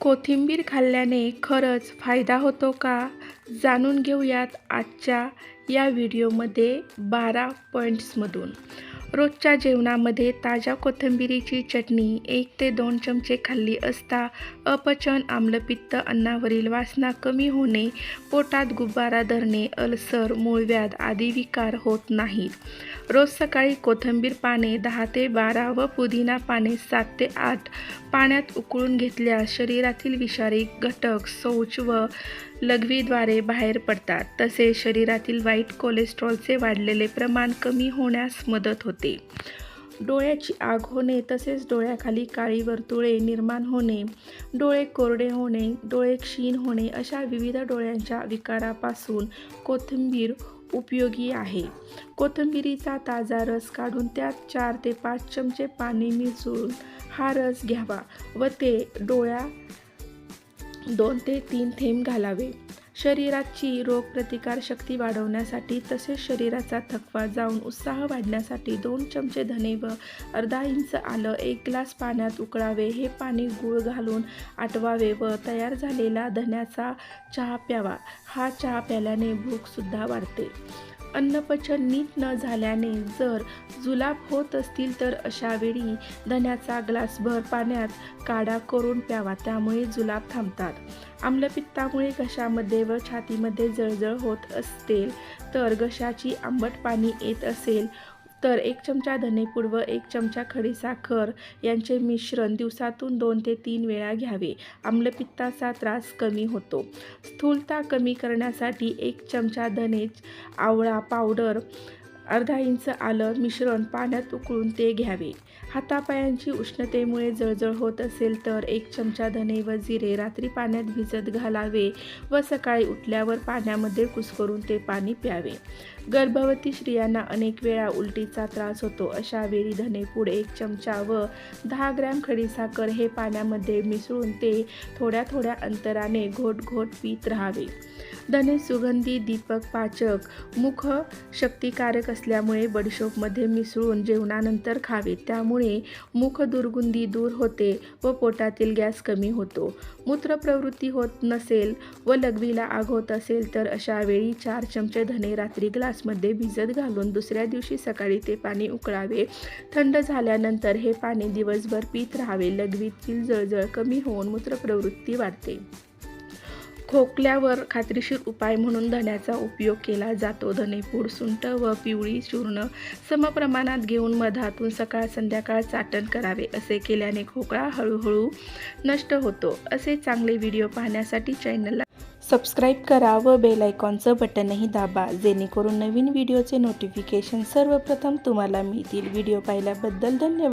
कोथिंबीर खाल्ल्याने खरंच फायदा होतो का? जाणून घेऊयात आजच्या या व्हिडिओमध्ये बारा पॉईंट्समधून रोजच्या जेवणामध्ये ताज्या कोथिंबिरीची चटणी एक ते दोन चमचे खाल्ली असता अपचन आम्लपित्त अन्नावरील वासना कमी होणे पोटात गुब्बारा धरणे अल्सर मूळव्याध आदी विकार होत नाहीत. रोज सकाळी कोथिंबीर पाने दहा ते बारा व पुदिना पाने सात ते आठ पाण्यात उकळून घेतल्यास शरीरातील विषारी घटक शौच व लघवीद्वारे बाहेर पडतात. तसेच शरीरातील वाईट कोलेस्ट्रॉलचे वाढलेले प्रमाण कमी होण्यास मदत होते. डोळ्याची आग होणे तसेच डोळ्याखाली काळी वर्तुळे निर्माण होणे डोळे कोरडे होणे डोळे क्षीण होणे अशा विविध डोळ्यांच्या विकारापासून कोथिंबीर उपयोगी आहे. कोथिंबिरीचा ताजा रस काढून त्यात चार ते पाच चमचे पाणी मिसळून हा रस घ्यावा व ते डोळ्या दोन ते तीन थेंब घालावे. शरीराची रोगप्रतिकार शक्ती वाढवण्यासाठी तसेच शरीराचा थकवा जाऊन उत्साह वाढण्यासाठी दोन चमचे धने व अर्धा इंच आलं एक ग्लास पाण्यात उकळावे. हे पाणी गूळ घालून आटवावे व तयार झालेला धन्याचा चहा प्यावा. हा चहा प्याल्याने भूकसुद्धा वाढते. अन्नपचन नीट न झाल्याने जर जुलाब होत असतील तर अशा वेळी ग्लासभर पाण्यात काढा करून प्यावा. त्यामुळे जुलाब थांबतात. आम्लपित्तामुळे घशामध्ये व छातीमध्ये जळजळ होत असतील तर घशाची आंबट पाणी येत असेल. तर एक चमचा धनेपूड व एक चमचा खडीसाखर यांचे मिश्रण दिवसातून दोन ते तीन वेळा घ्यावे. आम्लपित्ताचा त्रास कमी होतो. स्थूलता कमी करण्यासाठी एक चमचा धने आवळा पावडर अर्धा इंच आलं मिश्रण पाण्यात उकळून ते घ्यावे. हातापायांची उष्णतेमुळे जळजळ होत असेल तर एक चमचा धने व जिरे रात्री पाण्यात भिजत घालावे व सकाळी उठल्यावर पाण्यामध्ये कुस्करून ते पाणी प्यावे. गर्भवती स्त्रियांना अनेक वेळा उलटीचा त्रास होतो. अशा वेळी धनेपूड एक चमचा व दहा ग्रॅम खडीसाखर हे पाण्यामध्ये मिसळून ते थोड्या थोड्या अंतराने घोट घोट पीत राहावे. धने सुगंधी दीपक पाचक मुख शक्तिकारक असल्यामुळे बडीशोपमध्ये मिसळून जेवणानंतर खावे. त्यामुळे मुख दुर्गुंधी दूर होते व पोटातील गॅस कमी होतो. मूत्रप्रवृत्ती होत नसेल व लघवीला आग होत असेल तर अशा वेळी चार चमचे धने रात्री ग्लासमध्ये भिजत घालून दुसऱ्या दिवशी सकाळी ते पाणी उकळावे. थंड झाल्यानंतर हे पाणी दिवसभर पीत राहावे. लघवीतील जळजळ कमी होऊन मूत्रप्रवृत्ती वाढते. खोकल्यावर खात्रीशीर उपाय म्हणून धण्याचा उपयोग केला जातो. धनेपूड सुंट व पिवळी चूर्ण समप्रमाणात घेऊन मधातून सकाळ संध्याकाळ चाटण करावे. असे केल्याने खोकळा हळूहळू नष्ट होतो. असे चांगले व्हिडिओ पाहण्यासाठी चॅनलला सबस्क्राईब करा व बेल आयकॉनचं बटनही दाबा. जेणेकरून नवीन व्हिडिओचे नोटिफिकेशन सर्वप्रथम तुम्हाला मिळतील. व्हिडिओ पाहिल्याबद्दल धन्यवाद.